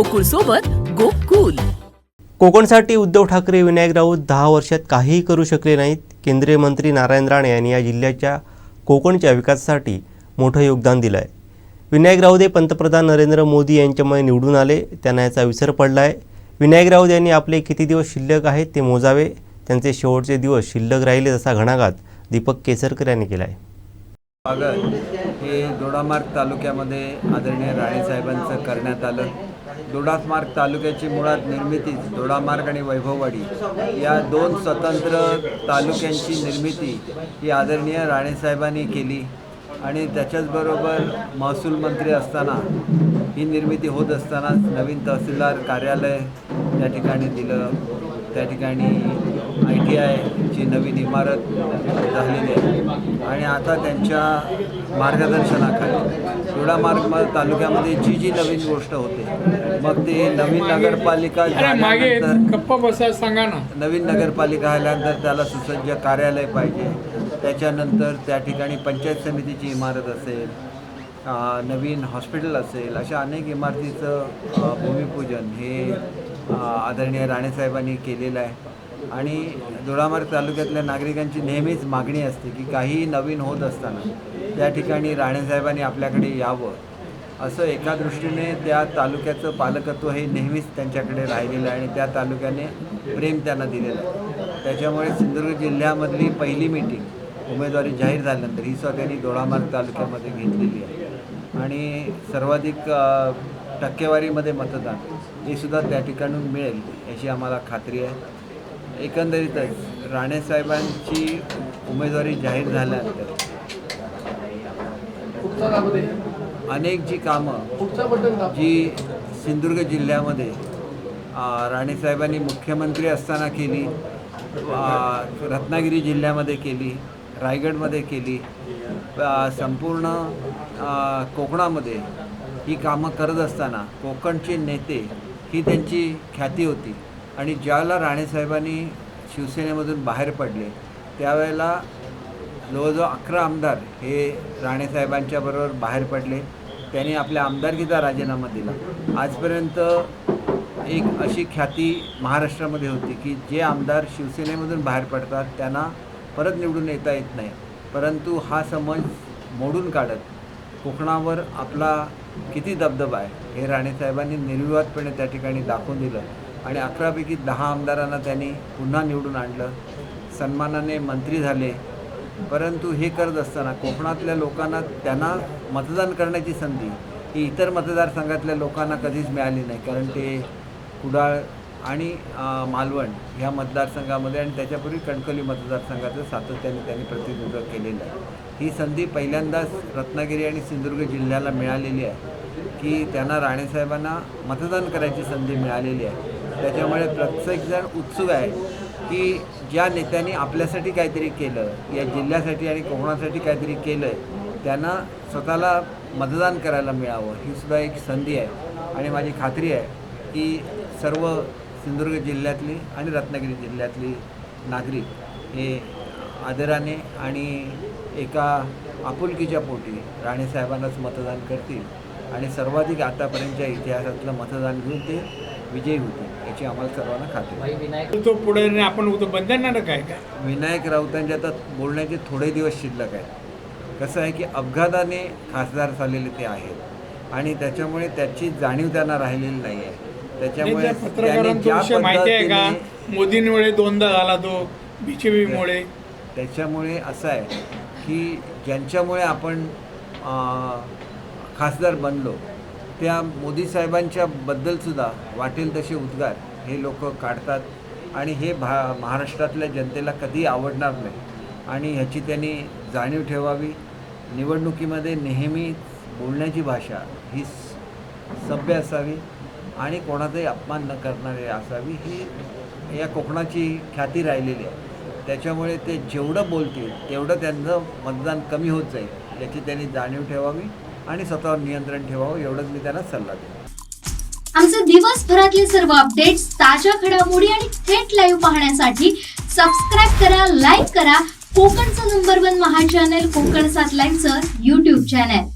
गोकुळ सोबत गोकुल. कोकणसाठी उद्धव ठाकरे विनायक राऊत दहा वर्षात काहीही करू शकले नाहीत. केंद्रीय मंत्री नारायण राणे यांनी या जिल्ह्याच्या कोकणच्या विकासासाठी मोठं योगदान दिलं आहे विनायक राऊत हे पंतप्रधान नरेंद्र मोदी यांच्यामुळे निवडून आले. त्यांना याचा विसर पडला आहे विनायक राऊत यांनी आपले किती दिवस शिल्लक आहेत ते मोजावे. त्यांचे शेवटचे दिवस शिल्लक राहिले असा घणाघात दीपक केसरकर यांनी केला आहे स्वागत. हे दोडामार्ग तालुक्यामध्ये आदरणीय राणेसाहेबांचं करण्यात आलं. दोडामार्ग तालुक्याची मुळात निर्मितीच दोडामार्ग आणि वैभववाडी. या दोन स्वतंत्र तालुक्यांची निर्मिती ही आदरणीय राणेसाहेबांनी केली आणि त्याच्याचबरोबर महसूल मंत्री असताना ही निर्मिती होत असतानाच नवीन तहसीलदार कार्यालय त्या ठिकाणी दिलं. त्या ठिकाणी आय टी आयची नवीन इमारत झालेली आहे. आणि आता त्यांच्या मार्गदर्शनाखाली दोडा मार्ग तालुक्यामध्ये जी जी नवीन गोष्ट होते मग ते नवीन नगरपालिका झाल्यानंतर गप्पा बसा सांगा ना. नवीन नगरपालिका आल्यानंतर त्याला सुसज्ज कार्यालय पाहिजे. त्याच्यानंतर त्या ठिकाणी पंचायत समितीची इमारत असेल नवीन हॉस्पिटल असेल अशा अनेक इमारतीचं भूमिपूजन हे आदरणीय राणेसाहेबांनी केलेलं आहे. आणि दोडामार्ग तालुक्यातल्या नागरिकांची नेहमीच मागणी असते की काहीही नवीन होत असताना त्या ठिकाणी राणेसाहेबांनी आपल्याकडे यावं. असं एका दृष्टीने त्या तालुक्याचं पालकत्व हे नेहमीच त्यांच्याकडे राहिलेलं आहे आणि त्या तालुक्याने प्रेम त्यांना दिलेलं आहे. त्याच्यामुळे सिंधुदुर्ग जिल्ह्यामधली पहिली मीटिंग उमेदवारी जाहीर झाल्यानंतर ही सुद्धा त्यांनी दोडामार्ग तालुक्यामध्ये घेतलेली आहे. आणि सर्वाधिक टक्केवारीमध्ये मतदान हे सुद्धा त्या ठिकाणून मिळेल याची आम्हाला खात्री आहे. एकंदरीतच राणेसाहेबांची उमेदवारी जाहीर झाल्यानंतर अनेक जी कामं जी सिंधुदुर्ग जिल्ह्यामध्ये राणेसाहेबांनी मुख्यमंत्री असताना केली रत्नागिरी जिल्ह्यामध्ये केली रायगडमध्ये केली संपूर्ण कोकणामध्ये ही कामं करत असताना कोकणचे नेते ही त्यांची ख्याती होती. आणि ज्यावेळेला राणेसाहेबांनी शिवसेनेमधून बाहेर पडले त्यावेळेला जवळजवळ अकरा आमदार हे राणेसाहेबांच्या बरोबर बाहेर पडले. त्यांनी आपल्या आमदारकीचा राजीनामा दिला. आजपर्यंत एक अशी ख्याती महाराष्ट्रामध्ये होती की जे आमदार शिवसेनेमधून बाहेर पडतात त्यांना परत निवडून येता येत नाही. परंतु हा समज मोडून काढत कोकणावर आपला किती दबदबा आहे. हे राणेसाहेबांनी निर्विवादपणे त्या ठिकाणी दाखवून दिलं आणि अकरापैकी दहा आमदारांना त्यांनी पुन्हा निवडून आणलं. सन्मानाने मंत्री झाले. परंतु हे करत असताना कोकणातल्या लोकांना त्यांना मतदान करण्याची संधी ही इतर मतदारसंघातल्या लोकांना कधीच मिळाली नाही. कारण ते कुडाळ आणि मालवण ह्या मतदारसंघामध्ये आणि त्याच्यापूर्वी कणकवली मतदारसंघाचं सातत्याने त्यांनी प्रतिनिधित्व केलेलं आहे. ही संधी पहिल्यांदाच रत्नागिरी आणि सिंधुदुर्ग जिल्ह्याला मिळालेली आहे की त्यांना राणेसाहेबांना मतदान करायची संधी मिळालेली आहे. त्याच्यामुळे प्रत्येकजण उत्सुक आहे की ज्या नेत्यांनी आपल्यासाठी काहीतरी केलं या जिल्ह्यासाठी आणि कोकणासाठी काहीतरी केलं आहे त्यांना स्वतःला मतदान करायला मिळावं ही सुद्धा एक संधी आहे. आणि माझी खात्री आहे की सर्व सिंधुदुर्ग जिल्ह्यातली आणि रत्नागिरी जिल्ह्यातली नागरिक हे आदराने आणि एका आपुलकीच्या पोटी राणेसाहेबांनाच मतदान करतील आणि सर्वाधिक आतापर्यंतच्या इतिहासातलं मतदान घेऊन ते विजयी होतील याची आम्हाला सर्वांना खात्री आहे. तो पुढे आपण उद्या बंधणार काय काय विनायक राऊतांच्या आता बोलण्याचे थोडे दिवस शिल्लक आहेत. कसं आहे की अपघाताने खासदार झालेले ते आहेत आणि त्याच्यामुळे त्याची जाणीव त्यांना राहिलेली नाही आहे. त्याच्यामुळे त्या त्यांनी पत्रकारांचा ज्या विषय माहिती आहे का? मोदींमुळे दोनदा झाला तो बीजेपीमुळे. त्याच्यामुळे असं आहे की ज्यांच्यामुळे आपण खासदार बनलो त्या मोदी साहेबांच्या बद्दलसुद्धा वाटेल तसे उद्गार हे लोक काढतात आणि हे भा महाराष्ट्रातल्या जनतेला कधी आवडणार नाही. आणि ह्याची त्यांनी जाणीव ठेवावी. निवडणुकीमध्ये नेहमी बोलण्याची भाषा ही सभ्य असावी. आणि कोणाचाही अपमान न करणारे असावी ही या कोकणाची ख्याती राहिलेली आहे. त्याच्यामुळे ते जेवढं बोलतील तेवढं त्यांचं मतदान कमी होत जाईल याची त्यांनी जाणीव ठेवावी आणि स्वतःवर नियंत्रण ठेवावं एवढंच मी त्यांना सल्ला देईन. आमचे दिवसभरातले सर्व अपडेट्स ताज्या घडामोडी आणि थेट लाईव्ह पाहण्यासाठी सबस्क्राईब करा लाईक करा. कोकणचं नंबर वन महा चॅनल कोकण सात लाईनचं युट्यूब चॅनल